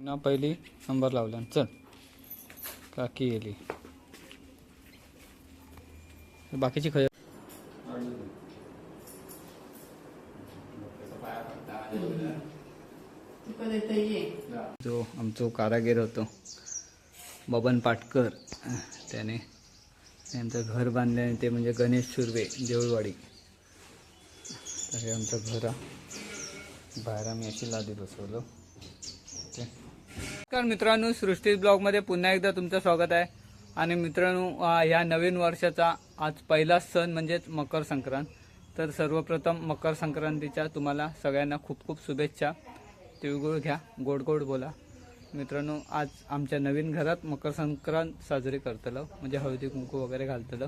ना पहिली नंबर लावला. चल. काकी गेली. बाकीची खय? जो आमचो कारागीर होतो बबन पाटकर त्याने त्यांचं घर बांधले आणि ते म्हणजे गणेश सुर्वे देऊळवाडी. तर हे आमचं घर आहे. बाहेर आम्ही याची लादी बसवलो. नमस्कार मित्रांनो सृष्टी ब्लॉगमध्ये पुन्हा एकदा तुमचं स्वागत आहे. आणि मित्रांनो ह्या नवीन वर्षाचा आज पहिला सण म्हणजेच मकर संक्रांत. तर सर्वप्रथम मकर संक्रांतीच्या तुम्हाला सगळ्यांना खूप खूप शुभेच्छा. तिळगुळ घ्या गोड गोड बोला. मित्रांनो आज आमच्या नवीन घरात मकर संक्रांत साजरी करतलो. म्हणजे हळदी कुंकू वगैरे घालतलो.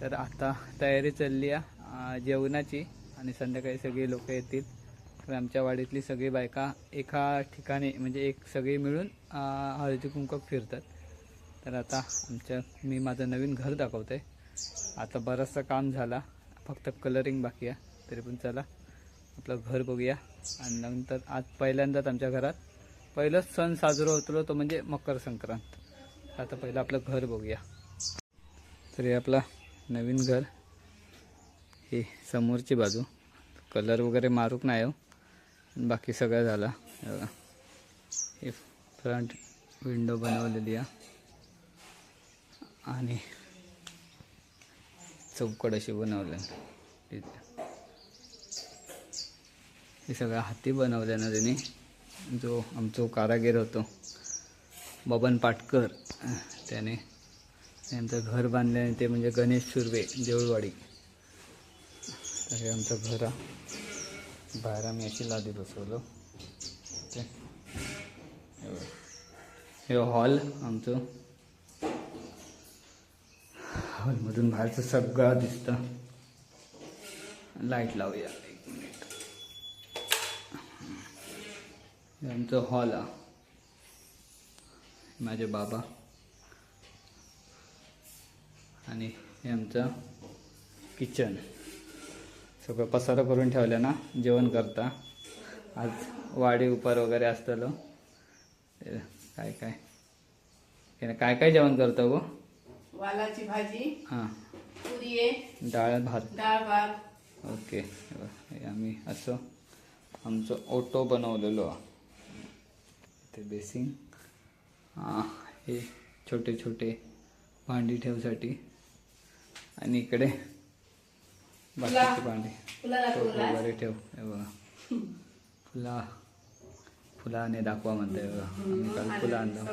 तर आता तयारी चालली आहे जेवणाची. आणि संध्याकाळी सगळी लोक येतील. तर आमच्या वाडीतली सगळी बायका एका ठिकाणी म्हणजे एक सगळी मिळून हळदी कुंकू फिरतात. तर आता आमच्या मी माझं नवीन घर दाखवतोय आता बरंचसं काम झाला. फक्त कलरिंग बाकी आहे. तरी पण चला आपलं घर बघूया. आणि नंतर आज पहिल्यांदाच आमच्या घरात पहिलंच सण साजरा होतो तो म्हणजे मकर संक्रांत. आता पहिलं आपलं घर बघूया. तर हे आपलं नवीन घर हे समोरची बाजू. कलर वगैरे मारूक नाही हो. बाकी सगळं झालं. हे बघा. हे फ्रंट विंडो बनवलेली आहे. आणि चौकड अशी बनवलं तिथे हे सगळं हाती बनवलं ना त्यांनी. जो आमचो कारागीर होतो बबन पाटकर त्याने त्यांचं घर बांधलं आणि ते म्हणजे गणेश सुर्वे देऊळवाडी. तर हे आमचं घर आहे. बाहेर आम्ही याची लादी बसवलो. हे हॉल आमचं. हॉलमधून बाहेरचं सगळं दिसतं. लाइट लावूया. एक मिनिट. आमचं हॉल आहे माझे बाबा. आणि हे आमचं किचन. सगळं पसारा करून ठेवलं ना जेवण करता. आज वाडी उपार वगैरे असतलो. काय काय? काय काय जेवण करतो गो? वालाची भाजी हां. डाळ भात. डाळ भात. ओके. आम्ही असं आमचं ऑटो बनवलेलो. ते बेसिंग हां हे छोटे छोटे भांडी ठेवसाठी. आणि इकडे बाकीची फुला. वगैरे ठेव. हे बघा. फुला. फुलाने दाखवा म्हणते बघा. आम्ही काल फुलं आणलं.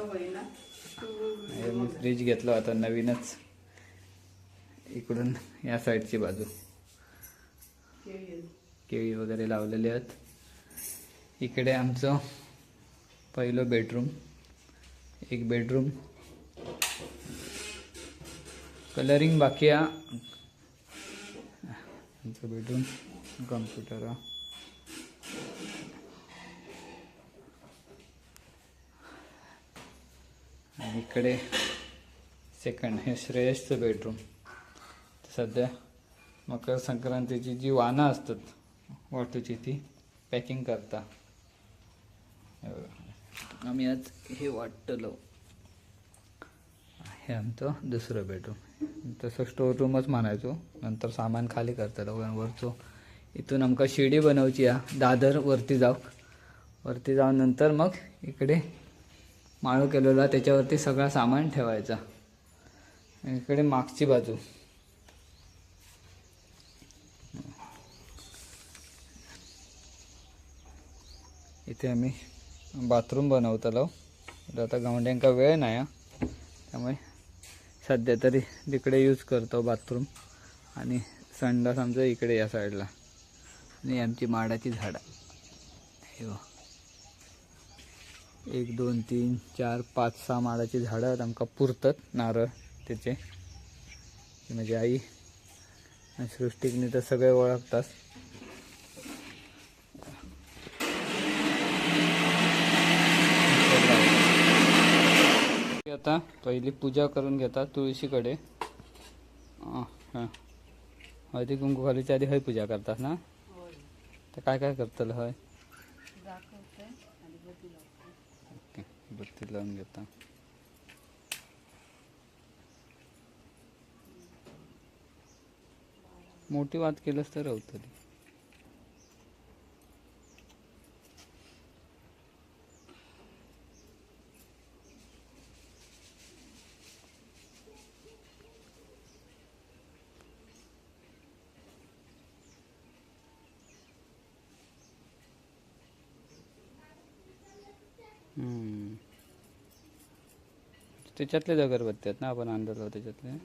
मी फ्रीज घेतलं आता नवीनच. इकडून या साईडची बाजू. केळी. केळी वगैरे लावलेले आहेत. इकडे आमचं पहिलं बेडरूम. एक बेडरूम. कलरिंग बाकी आमचं बेडरूम कम्प्युटर आणि इकडे सेकंड हे श्रेयसचं बेडरूम सध्या मकर संक्रांतीची जी वानं असतात वाटूची ती पॅकिंग करता. आम्ही आज हे वाटतलो हे आमचं दुसरं बेडरूम तसं स्टोर रूमच म्हणायचो नंतर सामान खाली करतलो वरचो इथून आमका शिडी बनवची आहे. दादर वरती जाऊ. वरती जाऊन नंतर मग इकडे माळू केलेला त्याच्यावरती सगळा सामान ठेवायचा. इकडे मागची बाजू. इथे आम्ही बाथरूम बनवतलो. आता गावंड्यांका वेळ नाही हा. त्यामुळे सध्या तरी तिकडे यूज करतो बाथरूम आणि संडास आमचा इकडे या साईडला आणि आमची माडाची झाडं. हे एक दोन तीन चार पाच सहा माडाची झाडं आहेत. आमका पुरतात नारळ त्याचे. म्हणजे आई आणि सृष्टीकने तर सगळे ओळखतात. आता पहिली पूजा करून घेतात तुळशीकडे. हां. हळदी कुंकू घालूच्या आधी हय पूजा करतात ना? तर काय काय करतलं हय ओके बत्ती लावून घेता. मोठी वाद केलंस तर राहतली त्याच्यातलेच अगरबत्ती आहेत ना आपण आणलेलो त्याच्यातले.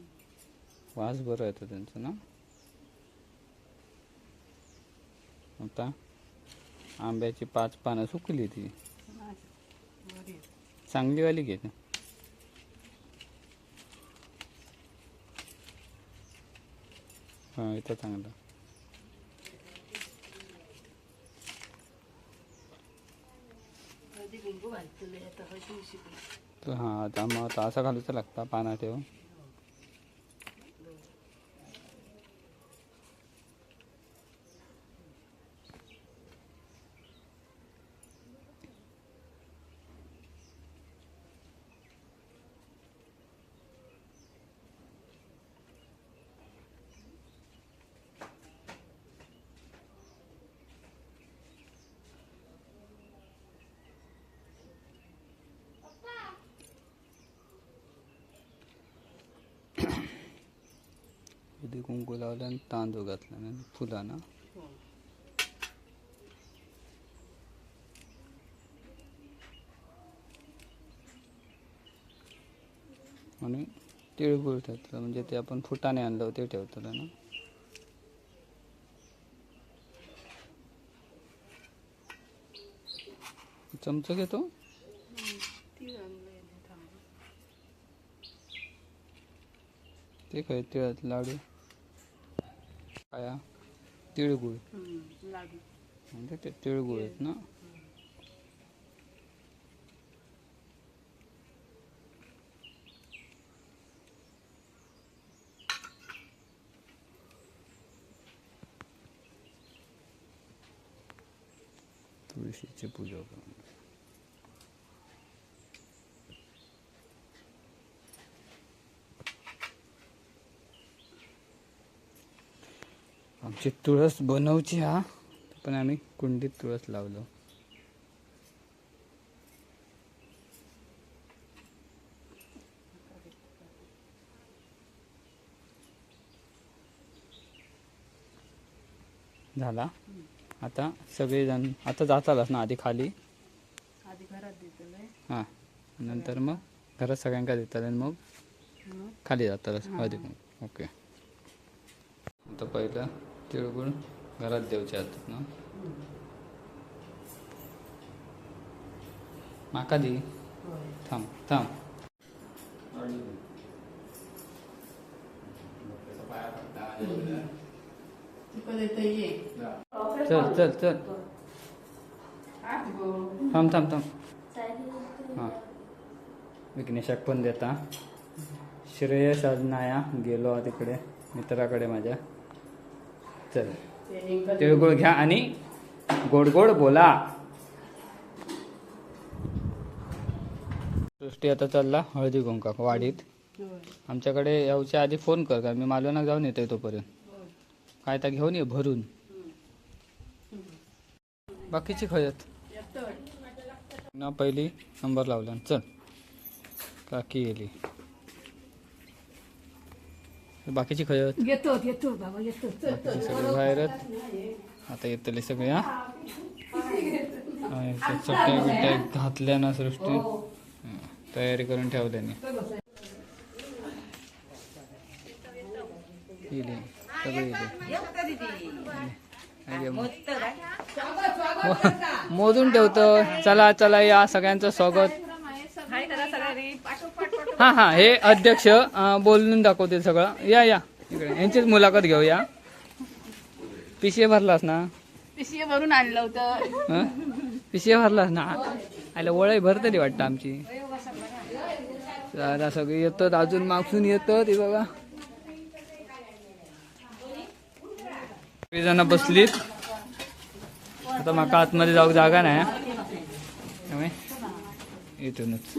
वास बरं येतो त्यांचं ना. आता आंब्याची पाच पानं सुकली ती. चांगलीवाली घे तू. हा इथं चांगलं. कुंकू. घालतले हां त्यामुळं तासा घालूचा लागता पाना ठेवून कधी कुंकू लावलं आणि तांदूळ घातला आणि फुलांना. आणि तिळगुळ ठेवतो म्हणजे ते आपण फुटाने आणलं ते ठेवतो ना. चमचा घेतो? ते काय तिळात लाडू? काया तिळगुळ लाडू म्हणजे ते तिळगुळ आहेत ना तुळशीची पूजा करून आमची तुळस बनवची हा. पण आम्ही कुंडीत तुळस लावलो. झाला? आता सगळेजण आता जातालच ना आधी खाली? आधी हां. नंतर मग? घरात सगळ्यांका देतात आणि मग? खाली जातालच कुंकू. ओके. आता पहिलं तिळगुळ घरात देवचे हातात ना? माका दी थांब थांब. चल चल चल. थांब थांब थांब. हां. विघ्नेशाक पण देता. श्रेयस आज नाया गेलो तिकडे मित्राकडे माझ्या. चल. तिळगुळ घ्या आणि गोड गोड बोला. सृष्टी आता चालला हळदी कुंका वाडीत. आमच्याकडे यावच्या आधी फोन कर का मी मालवणात जाऊन येतोय तोपर्यंत. काय तर घेऊन ये भरून. बाकीची खयत. ना पहिली नंबर लावला. चल. काकी गेली. बाकीची खयत येतो येतो बाबा येतो. बाकीचे. सगळे बाहेरच. आता येतले सगळे हा? हा, चटया बिट्या घातल्या ना सृष्टी. हा, तयारी करून ठेवल्याने सगळे मोजून ठेवतो. चला चला या सगळ्यांचं स्वागत. हा हा हे अध्यक्ष अं, बोलून दाखवतील सगळं. या या. इकडे. यांचीच मुलाखत घेऊया पिशे भरलास ना? पिशवी भरून आणलं होतं? पिशे भरलास ना? आयला वळई भरतली वाटतं आमची. जरा सगळे येतात अजून मागसून येतात हे बघा. जण बसलीत. आता माका आतमध्ये जाऊक जागा नाही हा. त्यामुळे इथूनच.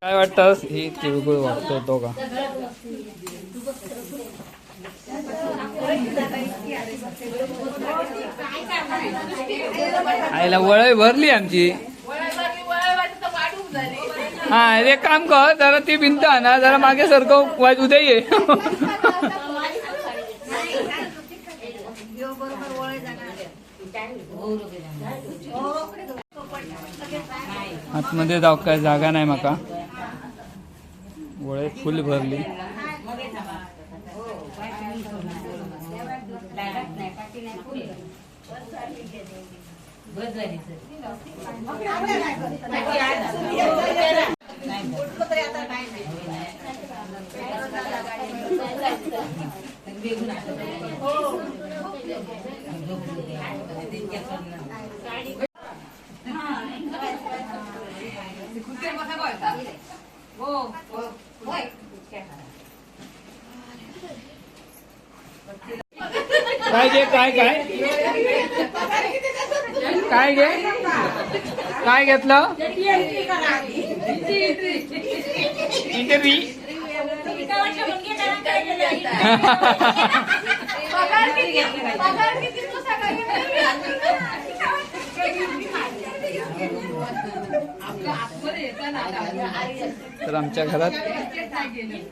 काय वाटतं? ही तिळगुळ वाटतो तो का? आईला वळय भरली आमची. हा एक काम कर जरा ती भिंत ना जरा मागे सारखं उद्या ये. आतमध्ये जाऊ काय जागा नाही माका. वळे फुल भरली. काय घे काय काय? काय घे काय घेतलं? तर आमच्या घरात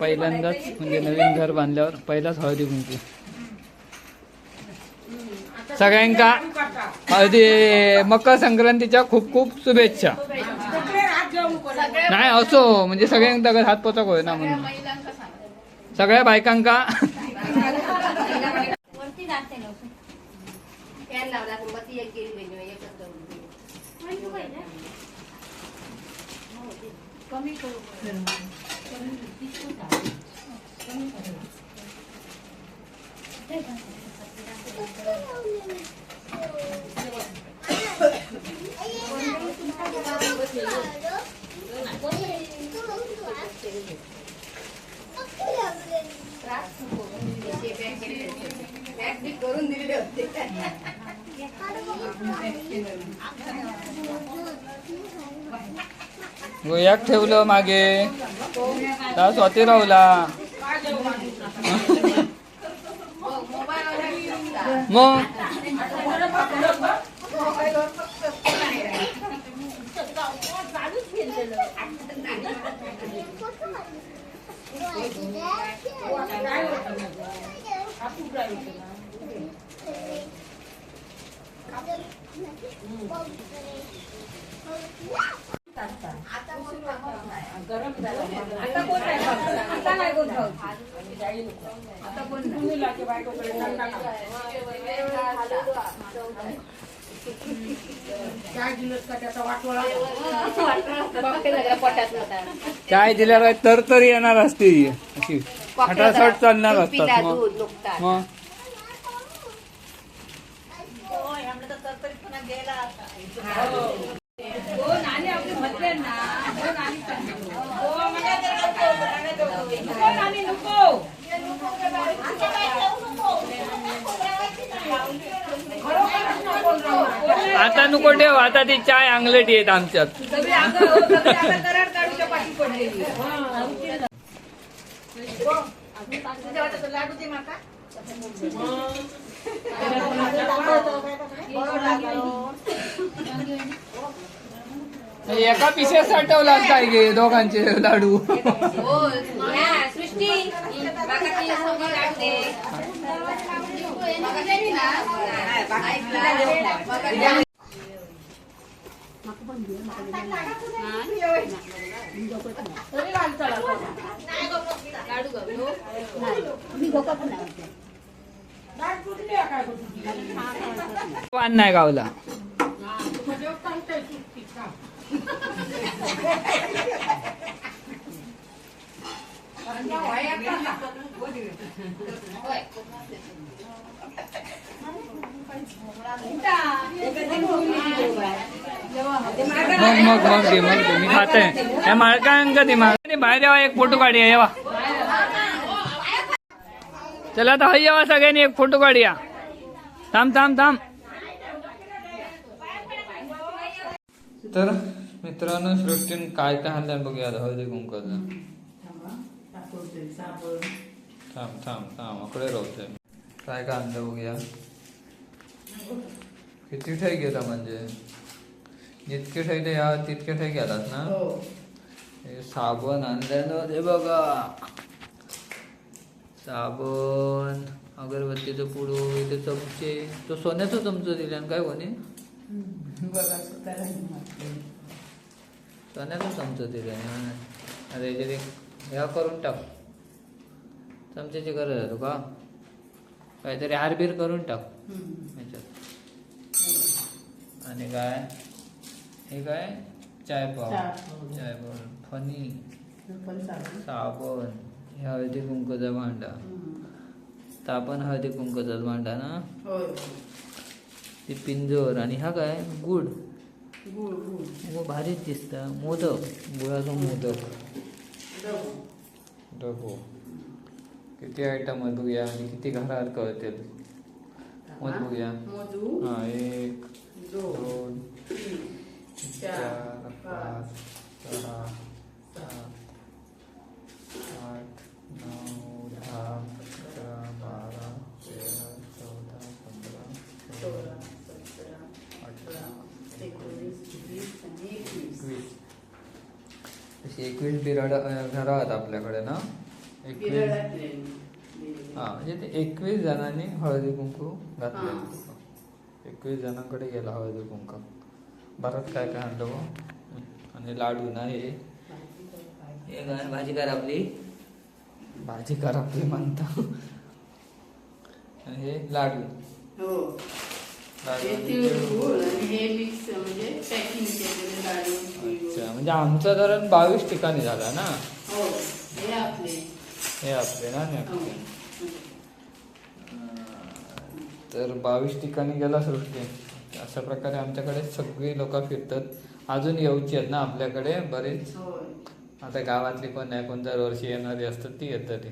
पहिल्यांदाच म्हणजे नवीन घर बांधल्यावर पहिलाच हळदी कुंकू. सगळ्यांका हळदी मकर संक्रांतीच्या खूप खूप शुभेच्छा. नाही असो. म्हणजे सगळ्यांका तगत हात पोचक होय ना म्हणून. महिलांका सांग. सगळ्या बायकांका फॅन लावला मग ती एक केली बहिणी एकच लावली बॅग बी करून दिलेले होते गोयाक ठेवलं मागे. त्या स्वती राहुला. मग? चाय दिल्यावर तर तर येणार असते. ही. अशी खटासट चालणार असतात मग. दूध नुकता मग आता नको ठेव आता ती चाय अंगलट येत आमच्यात. एका पिशेत साठवला काय गे दोघांचे लाडू. पान नाही गावला. मग मग मग दे मग दे मी खाते या माळकांक दे माळकाने बाहेर यावा एक फोटो काढूया येवा चला आता हय यावा सगळ्यांनी एक फोटो काढूया. थांब थांब थांब. तर मित्रांनो सृष्टीन काय काय हल्ल्यान बघूया आता. हळदी कुंकाचं थांब थांब थांब अकडे राहतोय काय काय आणलं बघूया. किती ठेक गेला म्हणजे? जितके ठेवले या तितके ठेक गेलात ना? हे. साबण आणलेलं ते बघा. साबण अगरबत्तीचं पुडू इथे चमचे. तो सोन्याचा चमचा दिल्यान काय कोणी सोन्याचा चमचा दिल्याने अरे याच्यात एक ह्या करून टाक. चमच्याची गरज आहे तुका. काहीतरी हारबीर करून टाक. याच्यात. आणि काय? हे काय? चाय पाव. चाय पाव. फणी साबण. हे हळदी कुंकूचा भांडा. तर आपण हळदी कुंकूचाच भांडा ना? ती पिंजर. आणि हा काय? गुड. मग भारीच दिसता मोदक गुळाचा मोदक डबो किती आयटम आहेत बघूया आणि किती घरात कळतील? मग बघूया हा एक दोन चार पाच सहा सात एकवीस बिराड घरं आहेत आपल्याकडे ना? एकवीस हा म्हणजे ते एकवीस जणांनी हळदी कुंकू घातले एकवीस जणांकडे गेला हळदी कुंकू. बरंच काय काय आणलं बुवा. आणि लाडू ना हे? हे भाजी कर आपली भाजी कर आपली म्हणता आणि हे तिळगुळ. अच्छा म्हणजे आमचं धरण बावीस ठिकाणी झाला ना? हे आपले. ना हे आपले. तर बावीस ठिकाणी गेला सृष्टी अशा प्रकारे आमच्याकडे सगळी लोक फिरतात. अजून येऊची आहेत ना आपल्याकडे बरेच? आता गावातली कोण नाही कोण दरवर्षी येणारी असतात ती येतात.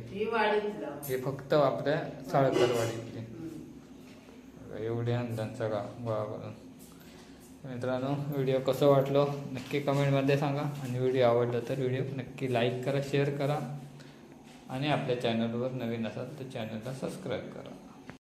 हे फक्त आपल्या साळकरवाडीतली. एवढे आणतात सगळा गोळा करून मित्रांनो व्हिडिओ कसं वाटलो? नक्की कमेंटमध्ये सांगा. आणि व्हिडिओ आवडला तर व्हिडिओ नक्की लाईक करा शेअर करा. आणि आपल्या चॅनलवर नवीन असाल तर चॅनलला सबस्क्राईब करा.